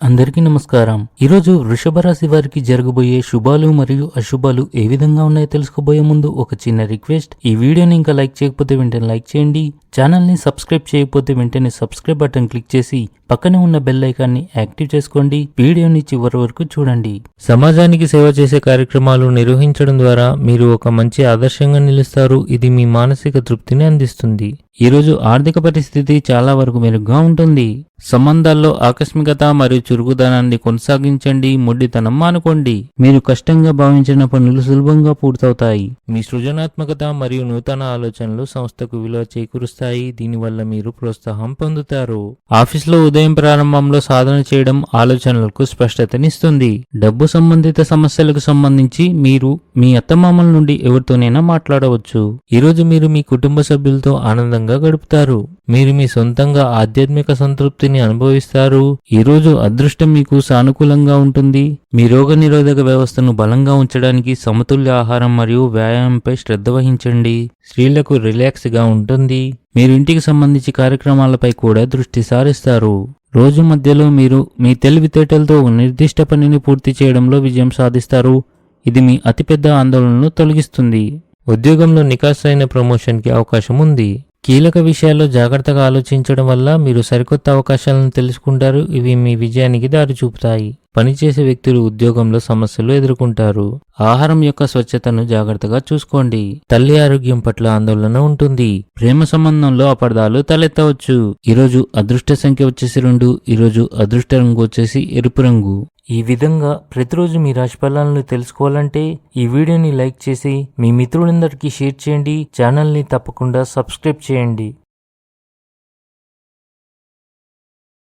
అందరికీ నమస్కారం. ఈరోజు వృషభ రాశి వారికి జరగబోయే శుభాలు మరియు అశుభాలు ఏ విధంగా ఉన్నాయో తెలుసుకోబోయే ముందు ఒక చిన్న రిక్వెస్ట్. ఈ వీడియోని ఇంకా లైక్ చేయకపోతే వెంటనే లైక్ చేయండి. ఛానల్ని సబ్స్క్రైబ్ చేయకపోతే వెంటనే సబ్స్క్రైబ్ బటన్ క్లిక్ చేసి పక్కనే ఉన్న బెల్ ఐకాన్ని యాక్టివ్ చేసుకోండి. వీడియోని చివరి వరకు చూడండి. సమాజానికి సేవ చేసే కార్యక్రమాలు నిర్వహించడం ద్వారా మీరు ఒక మంచి ఆదర్శంగా నిలుస్తారు. ఇది మీ మానసిక తృప్తిని అందిస్తుంది. ఈరోజు ఆర్థిక పరిస్థితి చాలా వరకు మెరుగ్గా ఉంటుంది. సంబంధాల్లో ఆకస్మికత మరియు చురుకుదనాన్ని కొనసాగించండి మొండితనం మానుకోండి. మీరు కష్టంగా భావించిన పనులు సులభంగా పూర్తవుతాయి. మీ సృజనాత్మకత మరియు నూతన ఆలోచనలు సంస్థకు విలువ చేకూరుస్తాయి. దీనివల్ల మీరు ప్రోత్సాహం పొందుతారు. ఆఫీస్లో ఉదయం ప్రారంభంలో సాధన చేయడం ఆలోచనలకు స్పష్టతనిస్తుంది. డబ్బు సంబంధిత సమస్యలకు సంబంధించి మీరు మీ అత్తమామల నుండి ఎవరితోనైనా మాట్లాడవచ్చు. ఈరోజు మీరు మీ కుటుంబ సభ్యులతో ఆనందంగా గడుపుతారు. మీరు మీ సొంతంగా ఆధ్యాత్మిక సంతృప్తిని అనుభవిస్తారు. ఈరోజు అదృష్టం మీకు సానుకూలంగా ఉంటుంది. మీ రోగ నిరోధక వ్యవస్థను బలంగా ఉంచడానికి సమతుల్య ఆహారం మరియు వ్యాయామంపై శ్రద్ధ వహించండి. స్త్రీలకు రిలాక్స్గా ఉంటుంది. మీరు ఇంటికి సంబంధించి కార్యక్రమాలపై కూడా దృష్టి సారిస్తారు. రోజు మధ్యలో మీరు మీ తెలివితేటలతో ఒక నిర్దిష్ట పనిని పూర్తి చేయడంలో విజయం సాధిస్తారు. ఇది మీ అతిపెద్ద ఆందోళనను తొలగిస్తుంది. ఉద్యోగంలో నికాసైన ప్రమోషన్కి అవకాశం ఉంది. కీలక విషయాల్లో జాగ్రత్తగా ఆలోచించడం వల్ల మీరు సరికొత్త అవకాశాలను తెలుసుకుంటారు. ఇవి మీ విజయానికి దారి చూపుతాయి పనిచేసే వ్యక్తులు ఉద్యోగంలో సమస్యలు ఎదుర్కొంటారు. ఆహారం యొక్క స్వచ్ఛతను జాగ్రత్తగా చూసుకోండి. తల్లి ఆరోగ్యం పట్ల ఆందోళన ఉంటుంది. ప్రేమ సంబంధంలో అపార్థాలు తలెత్తవచ్చు. ఈరోజు అదృష్ట సంఖ్య వచ్చేసి రెండు ఈరోజు అదృష్ట రంగు వచ్చేసి ఎరుపు రంగు. ఈ విధంగా ప్రతిరోజు మీ రాశి ఫలాలను తెలుసుకోవాలంటే ఈ వీడియోని లైక్ చేసి మీ మిత్రులందరికీ షేర్ చేయండి. ఛానల్ని తప్పకుండా సబ్స్క్రైబ్ చేయండి.